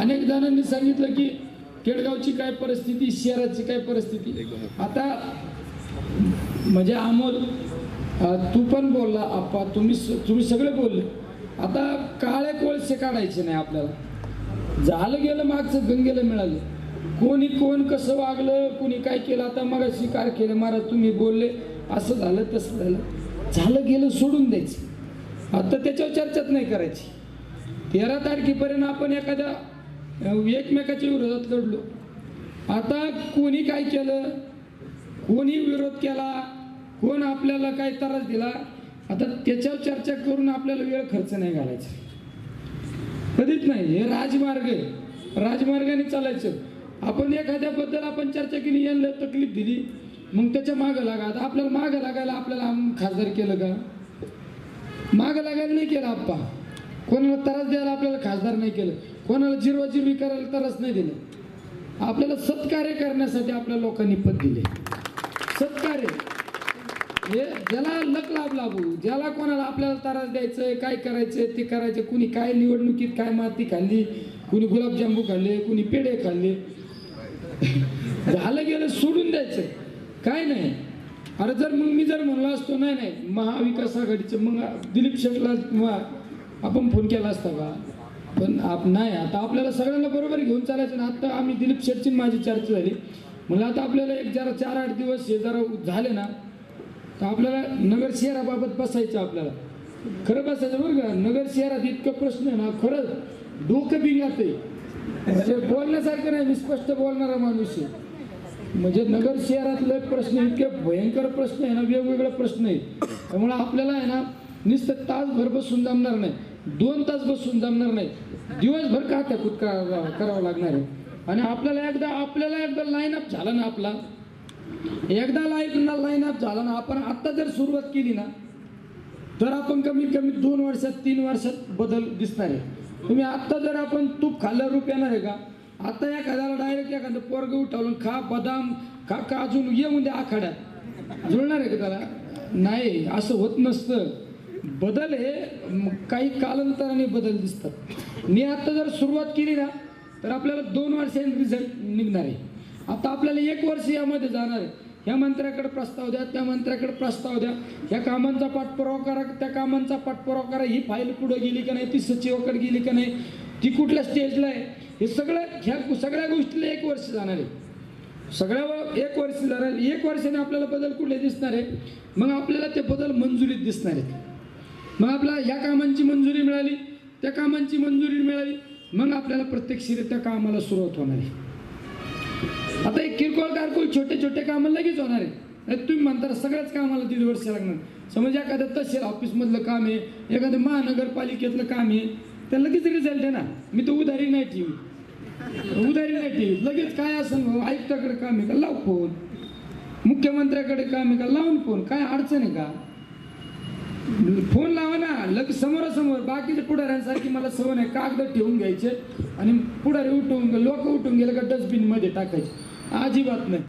अनेक जणांनी सांगितलं की केडगावची काय परिस्थिती शहराची काय परिस्थिती? आता म्हणजे अमोल तू पण बोलला आप्पा तुम्ही स- तुम्ही सगळे बोलले. आता काळे कोळसे काढायचे नाही आपल्याला. झालं गेलं मागचं गंगेला मिळालं. कोणी कोण कसं वागलं कोणी काय केलं आता मग स्वीकार केलं महाराज तुम्ही बोलले असं झालं तसं झालं. झालं गेलं सोडून द्यायचं. आता त्याच्यावर चर्चाच नाही करायची. तेरा तारखेपर्यंत आपण एखाद्या एकमेकाच्या विरोधात लढलो आता कोणी काय केलं? कोणी विरोध केला? कोण आपल्याला काय त्रास दिला? आता त्याच्यावर चर्चा करून आपल्याला वेळ खर्च नाही घालायचा. कधीच नाही. हे राजमार्ग आहे. राजमार्गाने चालायचं. आपण एखाद्याबद्दल आपण चर्चा केली यांना तकलीफ दिली मग त्याच्या मागं लागा. आता आपल्याला मागं लागायला आपल्याला आम- खासदार केलं का? मागं लागायला नाही केलं आप्पा. कोणाला त्रास द्यायला आपल्याला खासदार नाही केलं. कोणाला जिरवाजिरवी करायला त्रास नाही दिलं. आपल्याला सत्कार्य करण्यासाठी आपल्या लोकांनी पद दिले. सत्कार्य. हे ज्याला लक लाभ लाभू ज्याला कोणाला आपल्याला तारास द्यायचं काय करायचं ते करायचं कुणी काय निवडणुकीत काय माती खाल्ली कुणी गुलाबजांबू खाल्ले कुणी पेढे खाल्ले. झालं गेलं सोडून द्यायचं काय नाही. अरे जर मग मी जर म्हणलो असतो नाही नाही महाविकास आघाडीचं मग दिलीप शेटला आपण फोन केला असता का? पण आप नाही आता आपल्याला सगळ्यांना बरोबर घेऊन चालायचं ना आता आम्ही दिलीप शेटची माझी चर्चा झाली. म्हणलं आता आपल्याला एक जरा चार आठ दिवस हे जरा झाले ना तर आपल्याला नगर शहराबाबत बसायचं आपल्याला. खरं बसायचं बरं का? नगर शहरात इतकं प्रश्न आहे ना खरंच डोकं बिंगाते आहे. म्हणजे बोलण्यासारखं नाही मी स्पष्ट बोलणारा माणूस आहे. म्हणजे नगर शहरातले प्रश्न इतके भयंकर प्रश्न आहे ना वेगवेगळे प्रश्न आहेत. त्यामुळे आपल्याला आहे ना नुसतं तासभर बसून जमणार नाही. दोन तास बसून जमणार नाही. दिवसभर का त्या खुद करावं करावं लागणार आहे? आणि आपल्याला एकदा आपल्याला एकदा लाईन अप झाला ना आपला? एकदा लाईन लाईन अप झाला ना आपण आत्ता जर सुरुवात केली ना तर आपण कमीत कमी दोन वर्षात तीन वर्षात बदल दिसणार आहे. तुम्ही आत्ता जर आपण तूप खाल्लं रूप येणार आहे का? आता एखाद्याला डायरेक्ट एखादं पोरग उठवलं खा बदाम खा काजून येऊन द्या आखाड्यात. जुळणार आहे का त्याला? नाही असं होत नसतं. बदल हे काही कालांतराने बदल दिसतात. मी आत्ता जर सुरुवात केली ना तर आपल्याला दोन वर्षांनी रिझल्ट निघणार आहे. आता आपल्याला एक वर्ष यामध्ये जाणार आहे. ह्या मंत्र्याकडे प्रस्ताव द्या त्या मंत्र्याकडे प्रस्ताव द्या. ह्या कामांचा पाठपुरावा करा त्या कामांचा पाठपुरावा करा. ही फाईल पुढे गेली का नाही ती सचिवाकडे गेली का नाही ती कुठल्या स्टेजला आहे? हे सगळं ह्या सगळ्या गोष्टीला एक वर्ष जाणार आहे. सगळ्या एक वर्ष जाणार एक वर्षाने आपल्याला बदल कुठे दिसणार आहे? मग आपल्याला ते बदल मंजुरीत दिसणार आहेत. मग आपल्याला ह्या कामांची मंजुरी मिळाली त्या कामांची मंजुरी मिळाली मग आपल्याला प्रत्यक्षरित्या कामाला सुरुवात होणार आहे. आता एक किरकोळ कारकोळ छोटे छोटे कामं लगेच होणार आहे. नाही तुम्ही म्हणता सगळ्याच कामाला दीड वर्ष लागणार. समज एखादं तहसील ऑफिसमधलं काम आहे एखादं महानगरपालिकेतलं काम आहे तर लगेच रिझल्ट आहे ना. मी तर उधारी नाही ठेवी. उधारी नाही ठेवी. लगेच काय असं आयुक्ताकडे काम आहे का? लाव फोन. मुख्यमंत्र्याकडे काम आहे का? लावून फोन. काय अडचण आहे का? फोन लावा ना. लग समोरासमोर. बाकीच्या पुढाऱ्यांसारखी मला सवय नाही. कागद ठेवून घ्यायचे आणि पुढारी उठून लोक उठून गेले का डस्टबिनमध्ये टाकायचे. अजिबात नाही.